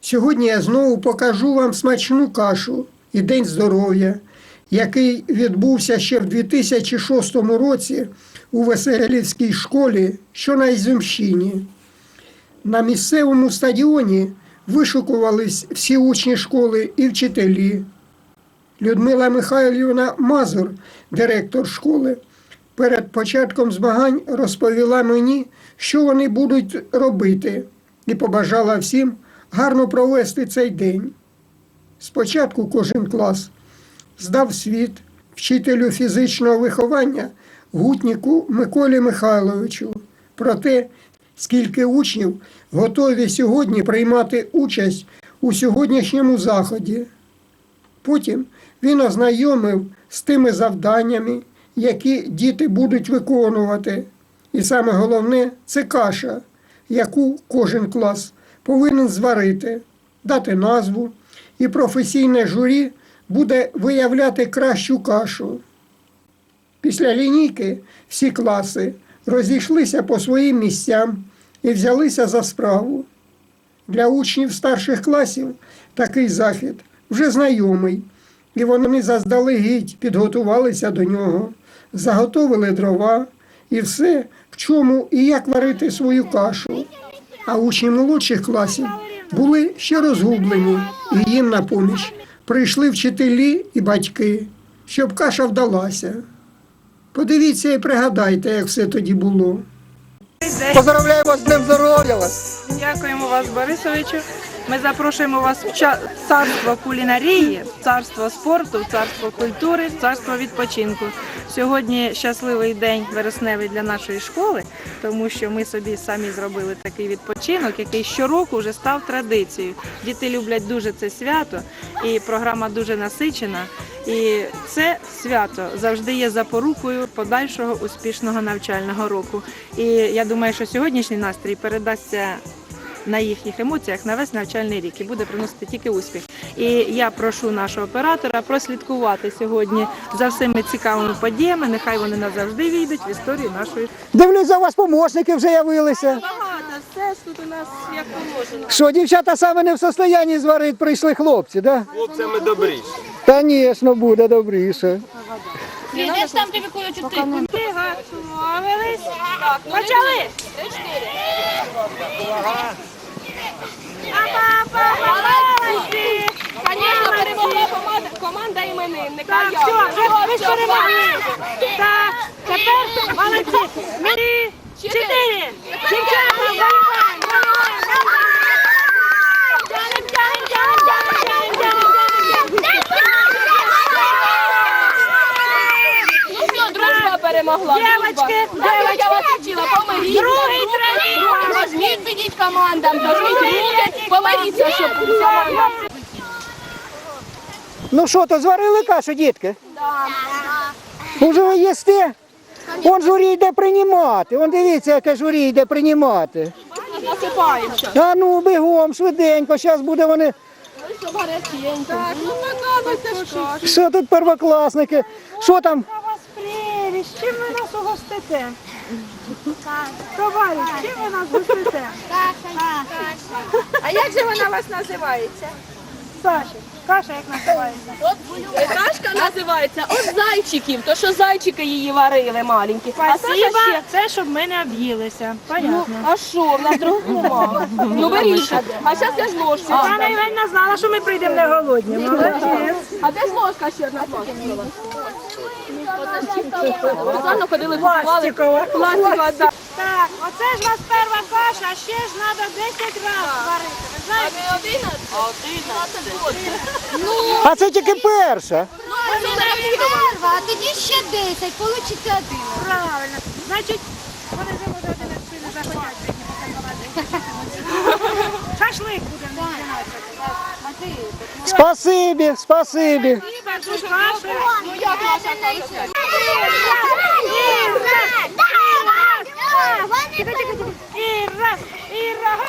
Сьогодні я знову покажу вам смачну кашу і День здоров'я, який відбувся ще в 2006 році у Веселівській школі, що на Ізюмщині. На місцевому стадіоні вишукувались всі учні школи і вчителі. Людмила Михайлівна Мазур, директор школи, перед початком змагань розповіла мені, що вони будуть робити, і побажала всім гарно провести цей день. Спочатку кожен клас здав світ вчителю фізичного виховання Гутніку Миколі Михайловичу про те, скільки учнів готові сьогодні приймати участь у сьогоднішньому заході. Потім він ознайомив з тими завданнями, які діти будуть виконувати. І саме головне це каша, яку кожен клас повинен зварити, дати назву, і професійне журі буде виявляти кращу кашу. Після лінійки всі класи розійшлися по своїм місцям і взялися за справу. Для учнів старших класів такий захід вже знайомий, і вони заздалегідь підготувалися до нього, заготовили дрова і все, в чому і як варити свою кашу. А учні молодших класів були ще розгублені, і їм на поміч прийшли вчителі і батьки, щоб каша вдалася. Подивіться і пригадайте, як все тоді було. Поздравляю вас з Днем здоров'я вас. Дякуємо вас, Борисовичу. Ми запрошуємо вас в царство кулінарії, царство спорту, царство культури, царство відпочинку. Сьогодні щасливий день вересневий для нашої школи, тому що ми собі самі зробили такий відпочинок, який щороку вже став традицією. Діти люблять дуже це свято, і програма дуже насичена. І це свято завжди є запорукою подальшого успішного навчального року. І я думаю, що сьогоднішній настрій передасться на їхніх емоціях на весь навчальний рік і буде приносити тільки успіх. І я прошу нашого оператора прослідкувати сьогодні за всіми цікавими подіями. Нехай вони назавжди війдуть в історію нашої. Дивлюсь, за вас помощники вже явилися. Багато, все тут у нас як положено. Що, дівчата саме не в состоянні зварити, прийшли хлопці, да? Хлопцями добріші. Звісно, буде добріше. Ідеш там тобі колючу тикву. Готовились? Почали! Звісно, перемогла команда, команда іменинника. Так, Я. все, ви, ви ж перемогли. Так, тепер молодці. Три, чотири. Дівчата, перемогла. Дівочки, дружба. Так, я вас вчила, помиріть. Другий тренер. Друге, Возьміть, підіть командам, дожміть руки, помиріться, щоб. Ну що, то зварили кашу, дітки? Уже ви їсте? Он журі йде приймати. Он дивіться, яке журі йде приймати. Насипаємося. А ну, бігом, швиденько, зараз буде вони. Так, ну показуйте що. Що тут первокласники? Що там? Вас. Чим ви нас угостите? Товариш, чим ви нас гостите? А як же вона вас називається? Саші, каша як називається? Кашка називається от зайчиків, то що зайчики її варили маленькі. А Саша Спасибо, ще це щоб ми не об'їлися. Ну, Понятно. а що, в нас другого нема. Ну беріть. А зараз я ж ложку. Пана Іванівна знала, що ми прийдемо не голодні. Молодець. А де ж ложка ще одна ложка? Руслану ходили купували. Пластикова. Пластикова, да. Так, оце ж у вас перша каша, а ще ж треба 10 разів варити. Ви знаєте? А не 11? А 11 А це тільки перша. Ну, Перва, а тоді ще 10, получиться один. Правильно. Значить, вони вже може 11 не захотять сьогодні покалувати. Шашлик буде на 12. Спасибі, спасибі. Ну як? І раз, і раз.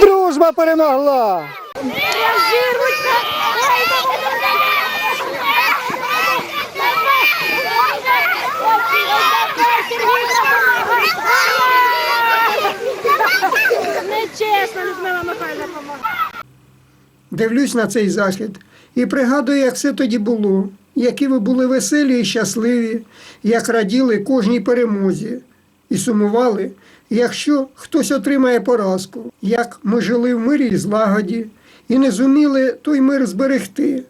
Дружба перемогла. Нечесно, Людмила Михайловна допомогла. Дивлюсь на цей захід і пригадую, як все тоді було які ви були веселі і щасливі, як раділи кожній перемозі і сумували, якщо хтось отримає поразку, як ми жили в мирі і злагоді, і не зуміли той мир зберегти.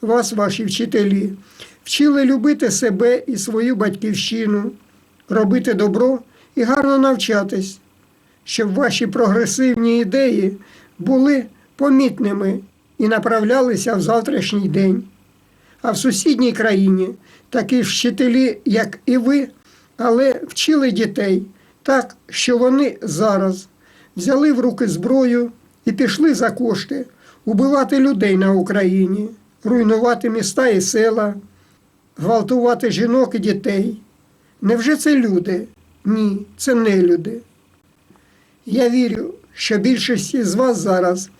Вас, ваші вчителі, вчили любити себе і свою батьківщину, робити добро і гарно навчатись, щоб ваші прогресивні ідеї були помітними і направлялися в завтрашній день. А в сусідній країні такі ж вчителі, як і ви, але вчили дітей так, що вони зараз взяли в руки зброю і пішли за кошти убивати людей на Україні, руйнувати міста і села, гвалтувати жінок і дітей. Невже це люди? Ні, це не люди. Я вірю, що більшість із вас зараз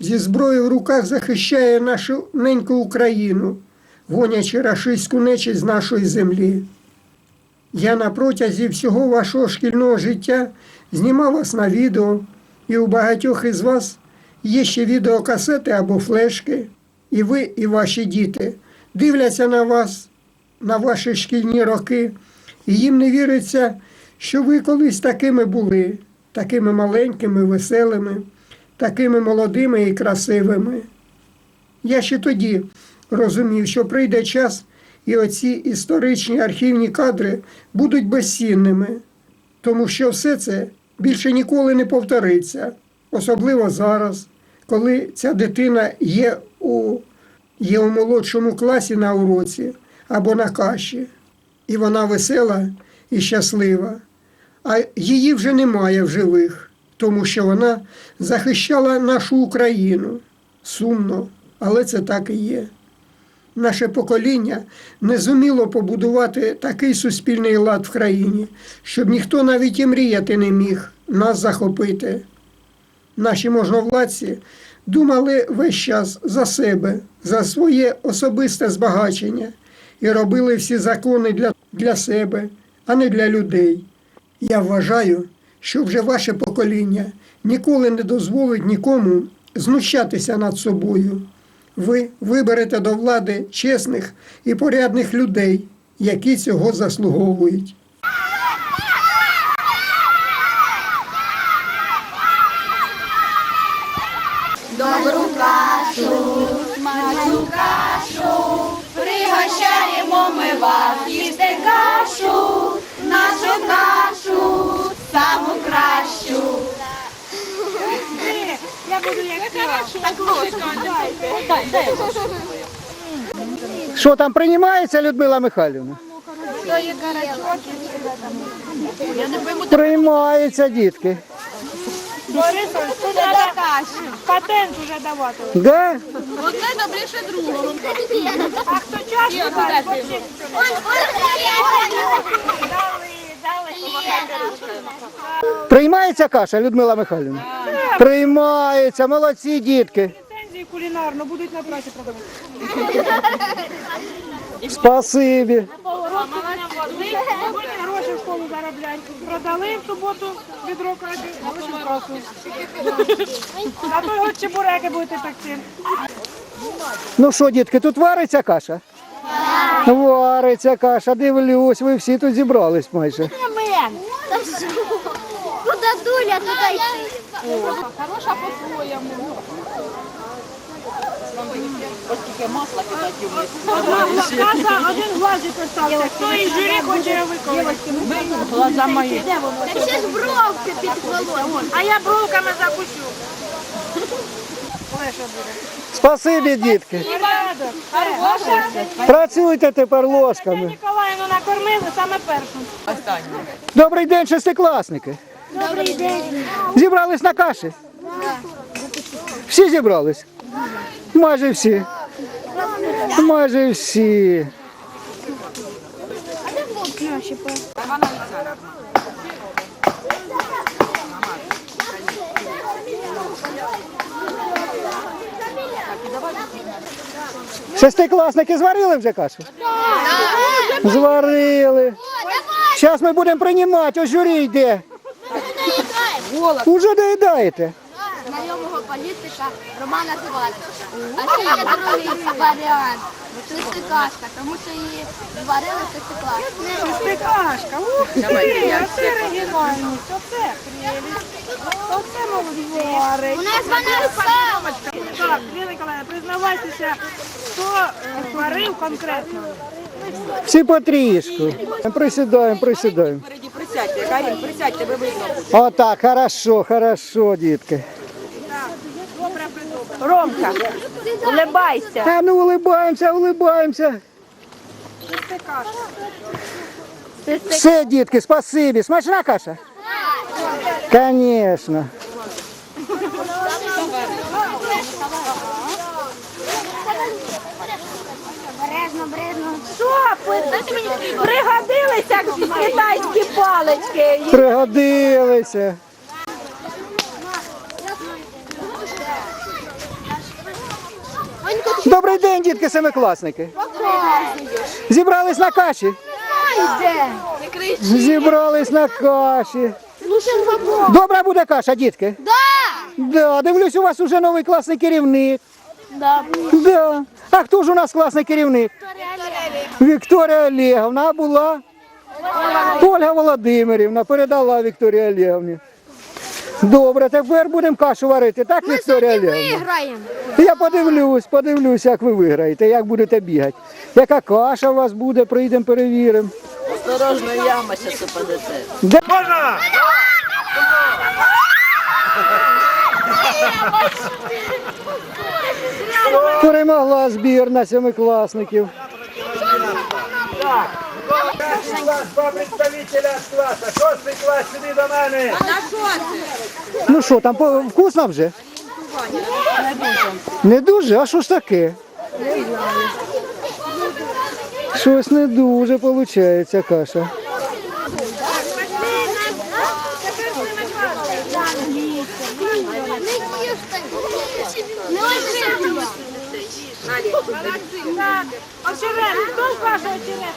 зі зброєю в руках захищає нашу неньку Україну, гонячи рашистську нечість з нашої землі. Я на протязі всього вашого шкільного життя знімав вас на відео, і у багатьох із вас є ще відеокасети або флешки, і ви, і ваші діти дивляться на вас, на ваші шкільні роки, і їм не віриться, що ви колись такими були, такими маленькими, веселими, такими молодими і красивими. Я ще тоді розумів, що прийде час, і оці історичні архівні кадри будуть безцінними, тому що все це більше ніколи не повториться, особливо зараз, коли ця дитина є у, є у молодшому класі на уроці або на каші, і вона весела і щаслива, а її вже немає в живих, тому що вона захищала нашу Україну. Сумно, але це так і є. Наше покоління не зуміло побудувати такий суспільний лад в країні, щоб ніхто навіть і мріяти не міг нас захопити. Наші можновладці думали весь час за себе, за своє особисте збагачення і робили всі закони для, для себе, а не для людей. Я вважаю, що вже ваше покоління ніколи не дозволить нікому знущатися над собою. Ви виберете до влади чесних і порядних людей, які цього заслуговують. Кашу, Пригощаємо ми вас, їсти кашу, нашу кашу, Що там приймається, Людмила Михайлівна? Приймається, дітки. Борисович, тут треба патент уже давати. Да? Одне добріше другого. А хто чашку дали, Приймається каша, Людмила Михайлівна? Приймається, молодці дітки. Ліцензії кулінарно будуть на праці продавати. Спасибі. Гроші в школу заробляти. Продали в суботу відро краби, гроші. На той год чебуреки будете пекти. Ну що, дітки, тут вариться каша? Вариться каша, дивлюсь, ви всі тут зібрались майже. Куда дуля, туди й Хороша по-своєму. Каса один глазик поставте. Хто із журі хоче виконати? Глаза мої. Так ще ж бровки підкололи. А я бровками закусю. Спасибі, дітки. Працюйте тепер ложками. Ніколаївну накормили саме першим. Добрий день, шестикласники. Добрий день. Зібрались на каші? Всі зібрались? Майже всі. Майже всі. Шестикласники зварили вже кашу? Зварили. Зараз ми будемо приймати, ось журі йде. Уже доїдаєте. Знайомого політика Роман називається. А ще є другий варіант. Шестикашка, тому що її зварили шестикласники. Шестикашка, ух ти, оце оригінальність, оце прелість, оце молодварик. У нас вона сама. Так, Ліна Ніколаївна, признавайтеся, хто е, сварив конкретно? Всі потрішку. Присідаємо, присідаємо. Впереді присядьте, Карін, присядьте, ви видно. Отак, хорошо, хорошо, дітки. Ромка, улибайся. А ну улибаємося, улибаємося. Все, дітки, спасибі. Смачна каша? Конечно. Що? Пригодилися китайські палички. Пригодилися. Добрий день, дітки, семикласники. Зібрались на каші? Зібрались на каші. Добра буде каша, дітки? Да! Дивлюсь, у вас уже новий класний керівник. Да. Да. А хто ж у нас класний керівник? Вікторія Олеговна а була. Ольга Володимирівна передала Вікторії Олегівні. Добре, тепер будемо кашу варити, так, Вікторія Олегівна? Виграємо. Я подивлюсь, подивлюсь, як ви виграєте, як будете бігати. Яка каша у вас буде, прийдемо, перевіримо. Осторожно, яма зараз упадете. Де- Перемогла збірна семикласників. Два представителя з класу. Шостий клас сюди до мене. Ну що, там по- вкусно вже? Не дуже. Не дуже? А що ж таке? Щось не дуже виходить каша. Не ось Так, очерет, хто каже очерет?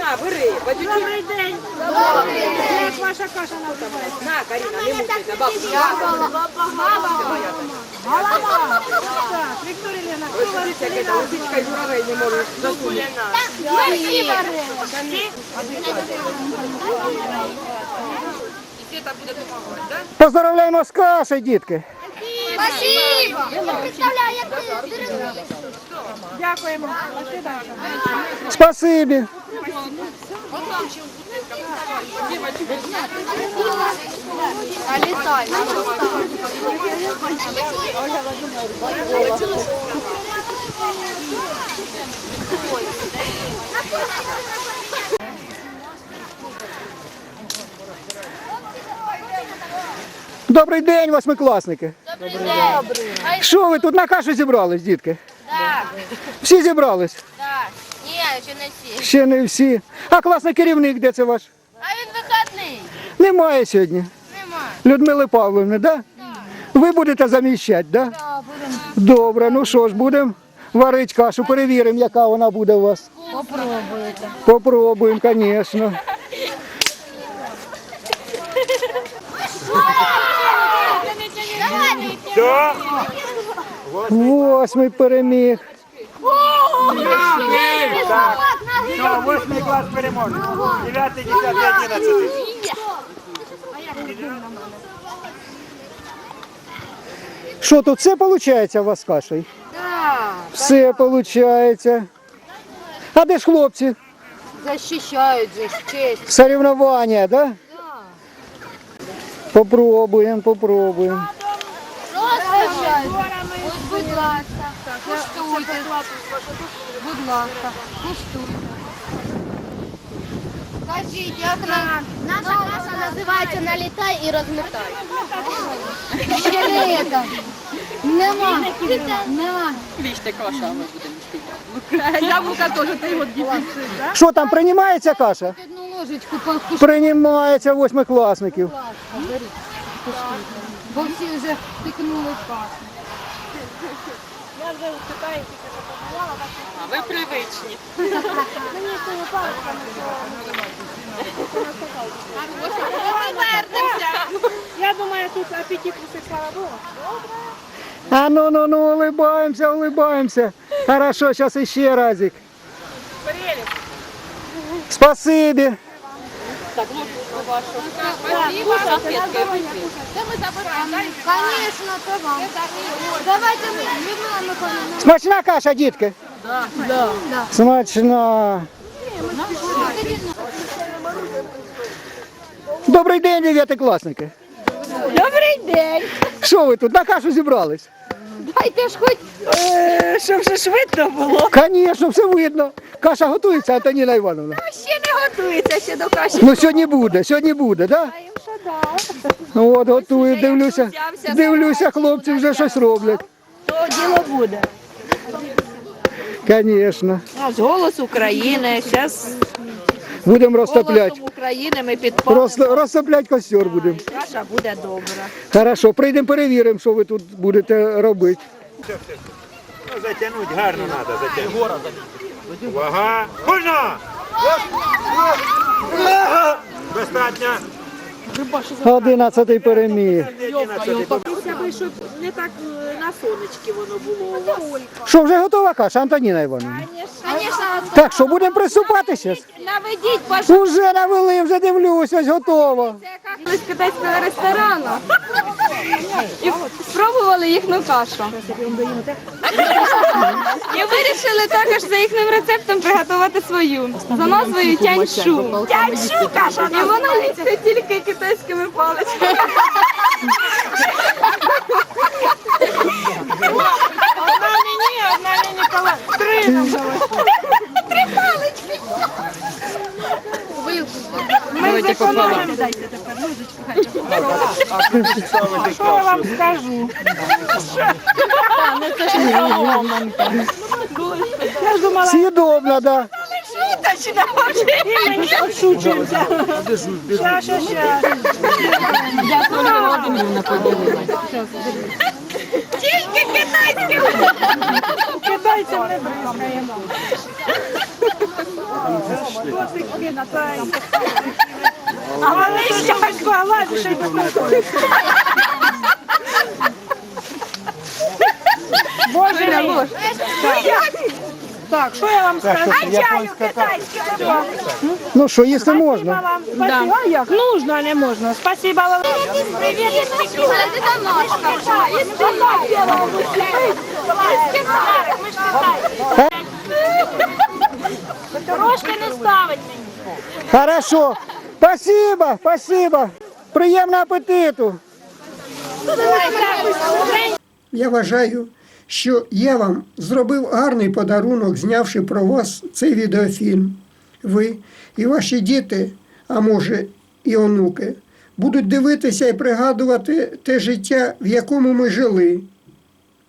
На, бери, по чуть-чуть. Добрий день. Як ваша каша називається? На, Каріна, не мучайся, бабушка. Так, Вікторія Лена, хто вас Дивіться, яка лисичка журавель не можуть засунути. І це буде допомагати, так? Поздравляємо з кашею, дітки. Спасибо! Я представляю, як ти дерев'яний. Дякуємо. Спасибі. Добрий день, восьмикласники. Що ви тут на кашу зібрались, дітки? Так, Всі зібрались? так. Ні, ще не всі. Ще не всі. А класний керівник, де це ваш? А він вихідний. Немає сьогодні. Нема. Людмили Павловни, да? Ви будете заміщати, да? Так, будемо. Добре, ну що ж, будемо варити кашу, перевіримо, яка вона буде у вас. Попробуйте. Попробуємо, звісно. Все. Восьмий переміг. Все, восьмий клас переможе. Дев'ятий, десятий, одинадцятий. Що тут все виходить у вас з кашею? Все виходить. А де ж хлопці? Защищають же честь. Соревновання, да? Попробуємо, попробуємо. Ласка, куштуйте. Будь ласка, куштуйте. Скажіть, як на... Наша каша називається «Налітай і розмітай». Ще не це. Нема. Нема. Клічте каша, ми будемо шпіти. Яблука теж ти от так? Що там, приймається каша? Одну ложечку покуштуйте, Приймається восьмикласників. бо всі вже пікнули кашу. А ви привичні. Повернемося. Я думаю, тут апетит у слава Богу. А ну ну ну улыбаемся, улыбаемся. Хорошо, сейчас еще разик. Спасибо. Так, ложку вашу. Так, салфеткою вип'ємо. Це ми забираємо. Звісно, це вам. Давайте ми, Людмила. Смачна каша, дітки? Да. Смачна. Добрий день, дев'ятикласники. Добрий день. Що ви тут на кашу зібрались? Дайте ж хоч Щоб вже швидко було. Звісно, все видно. Каша готується, Антоніна Івановна. ще не готується ще до каші. Ну сьогодні буде, сьогодні буде, так? Да? От, готують, дивлюся. Дивлюся, хлопці вже щось роблять. То діло буде. Звісно. У нас голос України. Зараз Будемо розтопляти. голосом України ми підпалимо. Роз, розтопляти костер будемо. Каша буде добра. Хорошо, прийдемо перевіримо, що ви тут будете робити. Ну, затягнуть гарно треба, затягнути. Увага! Можна! Достатньо. Одинадцятий переміг. Щоб не так на сонечки воно було у вас. Що, вже готова каша, Антоніна Івановна? Так, що, будемо приступати зараз? наведіть, пожалуйста. Уже навели, вже дивлюсь, ось готово. З китайського ресторану. І спробували їхню кашу. І вирішили також за їхнім рецептом приготувати свою за назвою тяньшу. Тяньшу каша! І вона їсться тільки китайськими паличками. Одна мені, одна мені Ніколай. Три нам Ми зекономимо. Дайте тепер ложечку. Що я вам скажу? Я ж думала, Съедобно, да. і мені відшучується. Ща, ща, ща. Китайцям не бризкаємо. Котики на той. А вони ще ще й без Боже мій. Так, що я вам скажу? А чаю китайський Ну що, їсти можна? вам. Спасибо. А як? Нужно, а не можна. Спасибо вам. Привіт, це домашка. Трошки не ставить мені. Хорошо. Спасибо, спасибо. Приємного апетиту. Я вважаю, що я вам зробив гарний подарунок, знявши про вас цей відеофільм. Ви і ваші діти, а може і онуки, будуть дивитися і пригадувати те життя, в якому ми жили,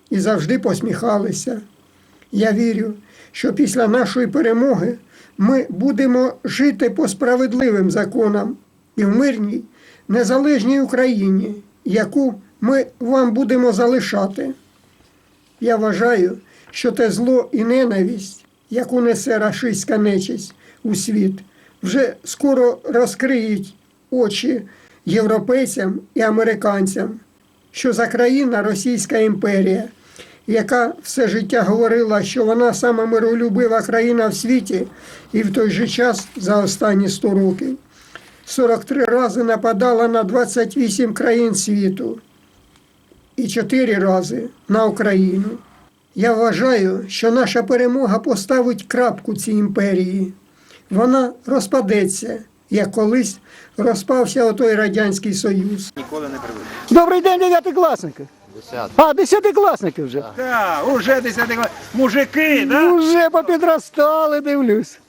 і завжди посміхалися. Я вірю, що після нашої перемоги ми будемо жити по справедливим законам і в мирній, незалежній Україні, яку ми вам будемо залишати. Я вважаю, що те зло і ненависть, яку несе рашистська нечисть у світ, вже скоро розкриють очі європейцям і американцям, що за країна Російська імперія, яка все життя говорила, що вона сама миролюбива країна в світі, і в той же час за останні 100 років 43 рази нападала на 28 країн світу і 4 рази на Україну. Я вважаю, що наша перемога поставить крапку цій імперії. Вона розпадеться, як колись розпався отой Радянський Союз. Ніколи не привик. Добрий день, дев'ятикласники. А, десятикласники вже. Так, уже десятий клас. Мужики, да? Уже попідростали, дивлюсь.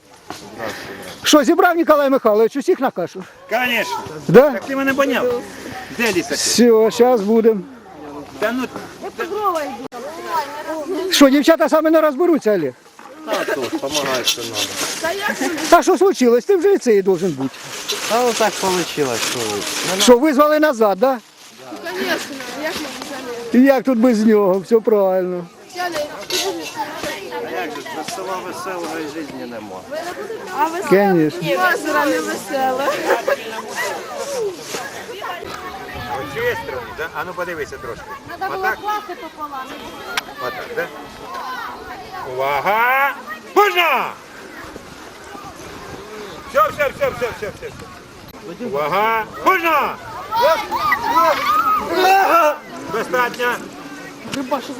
Що, зібрав Ніколай Михайлович усіх на кашу? Конечно. Да? Так ти мене поняв. Де ліса? Все, зараз будемо. Та ну, Що, дівчата саме не розберуться, Олег? А тут помогать что надо. А що случилось? Ти в ліцеї должен бути. А вот так получилось, что вы. Що, визвали назад, да? І як тут без нього? Все правильно. А як же, без села веселої житті нема. Конечно. Озеро не веселе. Цієї сторони, да? А ну подивися трошки. Отак? Отак, да? Увага! Можна! Все, все, все, все, все, все. все. Увага! Можна! Достатньо.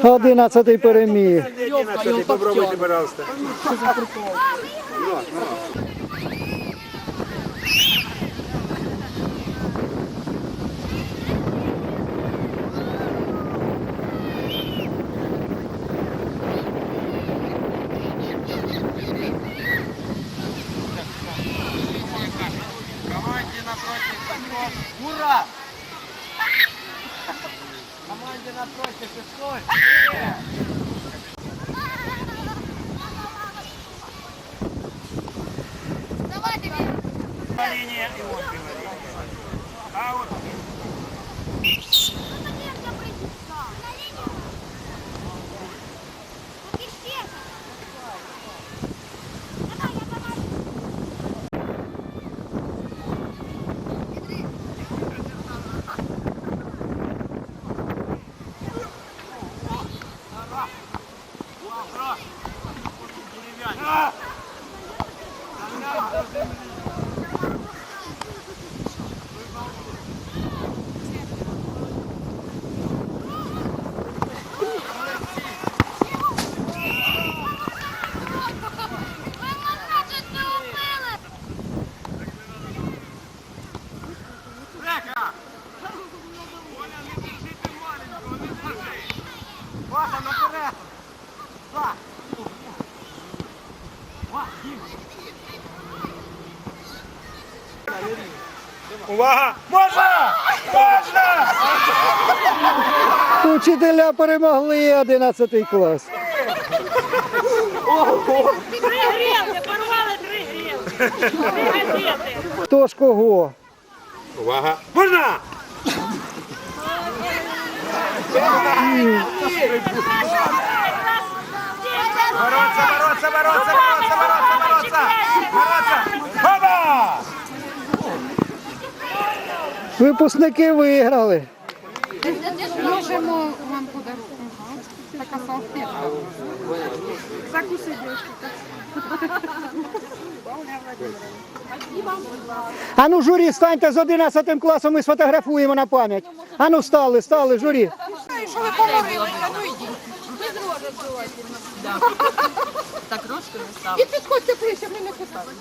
Одинадцятий переміг. Одинадцятий, попробуйте, пожалуйста. Учителя перемогли 11 клас. Три порвали три гривни. Хто ж кого? Увага! Можна! Бороться, бороться, бороться, бороться, бороться, бороться! Бороться! Хоба! Випускники виграли. Можемо вам подарунок. Така салфетка. Закуси, дівчинка. А ну, журі, станьте з 11 класом і сфотографуємо на пам'ять. А ну, стали, стали, журі. Що ви поморили? І підходьте ближче, ми не питали.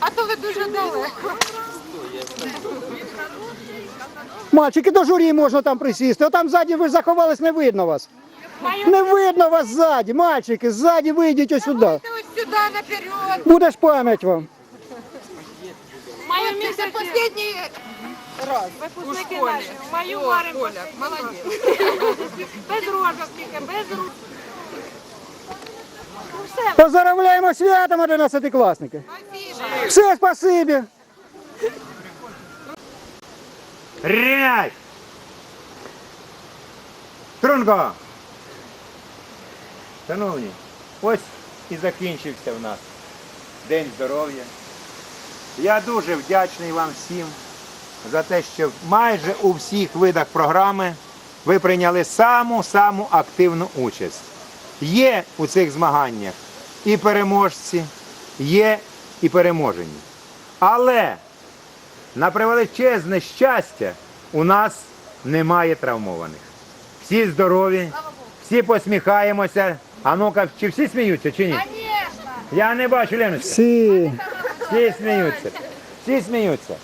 А то ви дуже далеко. Мальчики, до журі можна там присісти. Отам ззаді ви заховались, не видно вас. Не видно вас ззаді, мальчики, ззаді вийдіть ось сюди. Ось сюди, наперед. Буде ж пам'ять вам. Маю Це останній раз. випускники наші. Маю варимо. Молодець. Без рожок тільки, без рук. Поздравляємо святом 11 класники. Все, спасибі. Рівняй! Струнко! Шановні, ось і закінчився в нас День здоров'я. Я дуже вдячний вам всім за те, що майже у всіх видах програми ви прийняли саму-саму активну участь. Є у цих змаганнях і переможці, є і переможені. Але на превеличезне щастя, у нас немає травмованих. Всі здорові, всі посміхаємося. А ну-ка, чи всі сміються, чи ні? Я не бачу, Леночка. Всі. Всі сміються. Всі сміються.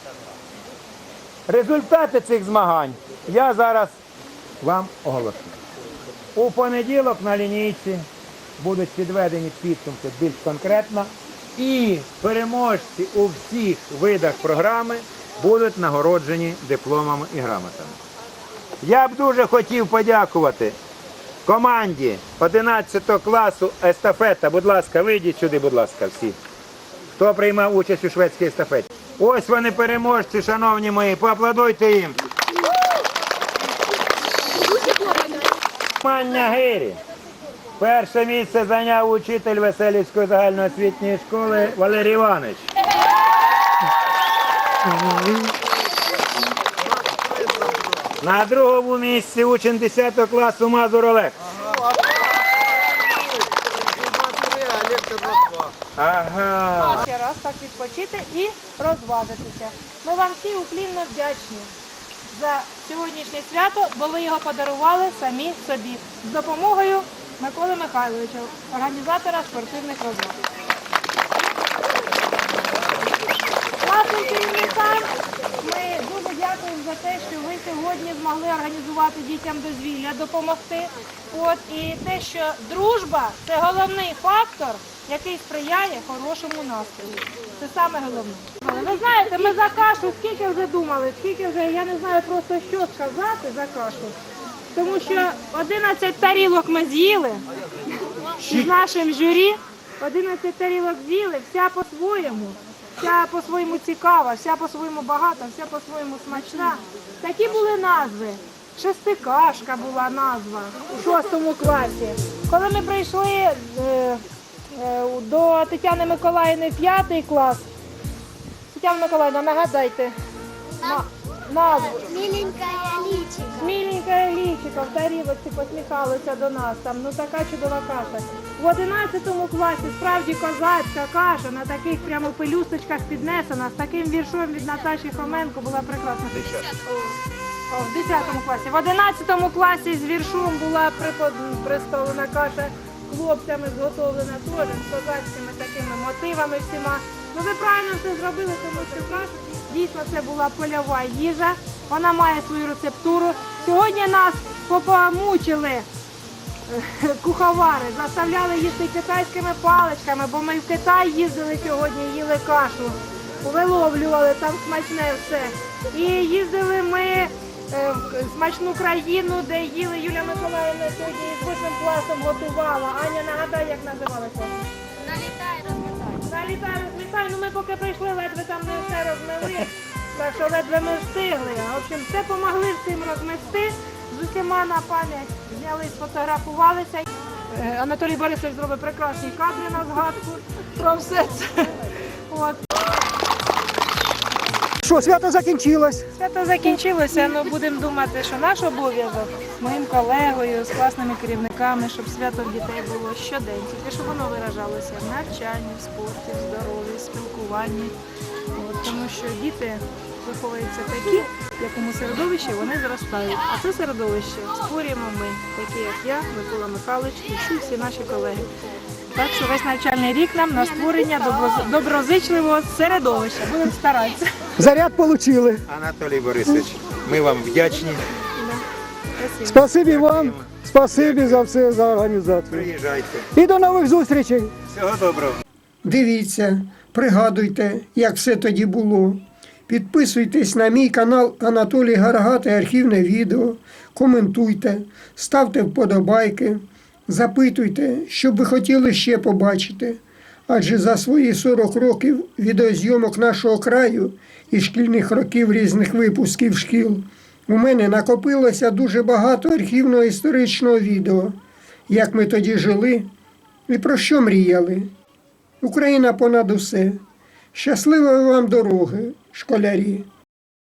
Результати цих змагань я зараз вам оголошу. У понеділок на лінійці будуть підведені підсумки більш конкретно. І переможці у всіх видах програми будуть нагороджені дипломами і грамотами. Я б дуже хотів подякувати команді 11 класу естафета. Будь ласка, вийдіть сюди, будь ласка, всі. Хто приймав участь у шведській естафеті? Ось вони переможці, шановні мої, поаплодуйте їм. Мання Гирі. Перше місце зайняв учитель Веселівської загальноосвітньої школи Валерій Іванович. На другому місці учень 10 класу Мазур Олег. Ага. Ще раз так відпочити і розважитися. Ми вам всі уклінно вдячні за сьогоднішнє свято, бо ви його подарували самі собі з допомогою Миколи Михайловича, організатора спортивних розваг. Нашим керівникам ми дуже дякуємо за те, що ви сьогодні змогли організувати дітям дозвілля, допомогти. От і те, що дружба це головний фактор, який сприяє хорошому настрою. Це саме головне. Ви знаєте, ми за кашу скільки вже думали, скільки вже я не знаю просто що сказати за кашу. Тому що 11 тарілок ми з'їли з нашим журі. 11 тарілок з'їли, вся по-своєму, вся по-своєму цікава, вся по-своєму багата, вся по-своєму смачна. Такі були назви. Шестикашка була назва у шостому класі. Коли ми прийшли е, е, до Тетяни Миколаївни п'ятий клас, Тетяна Миколаївна, нагадайте на, назву. Миленькая личика. Міленька лічика в тарілочці посміхалася до нас там, ну така чудова каша. В 11 класі справді козацька каша на таких прямо пелюсточках піднесена, з таким віршом від Наташі Хоменко була прекрасна. О, в 10 класі. В 11 класі з віршом була припод- представлена каша хлопцями зготовлена теж з козацькими такими мотивами всіма. Ну ви правильно все зробили, тому що каша дійсно це була польова їжа. Вона має свою рецептуру. Сьогодні нас попомучили е, куховари, заставляли їсти китайськими паличками, бо ми в Китай їздили сьогодні, їли кашу, виловлювали там смачне все. І їздили ми е, в смачну країну, де їли Юлія Миколаївна сьогодні з восьмим класом готувала. Аня, нагадай, як називалася. Налетай, размотай. вітаю, ну ми поки прийшли, ледве там не все розмили. Так що ледве ми встигли. В общем, все помогли всім розмести. З усіма на пам'ять зняли, сфотографувалися. Е, Анатолій Борисович зробив прекрасні кадри на згадку про все це. От. Що, свято закінчилось? Свято закінчилося, але будемо думати, що наш обов'язок з моїм колегою, з класними керівниками, щоб свято дітей було щодень, тільки щоб воно виражалося в навчанні, в спорті, в здоров'ї, в спілкуванні. От, тому що діти виховуються такі, в якому середовищі вони зростають. А це середовище створюємо ми, такі як я, Микола Михайлович і всі всі наші колеги. Так що весь навчальний рік нам на створення доброзичливого середовища. Будемо старатися. Заряд получили. Анатолій Борисович, ми вам вдячні. Спасибо. Спасибі вам. Спасибі за все за організацію. Приїжджайте. І до нових зустрічей. Всього доброго. Дивіться, пригадуйте, як все тоді було. Підписуйтесь на мій канал Анатолій Гаргата архівне відео, коментуйте, ставте вподобайки, запитуйте, що б ви хотіли ще побачити. Адже за свої 40 років відеозйомок нашого краю і шкільних років різних випусків шкіл у мене накопилося дуже багато архівного історичного відео, як ми тоді жили і про що мріяли. Україна понад усе. Щасливої вам дороги, школярі!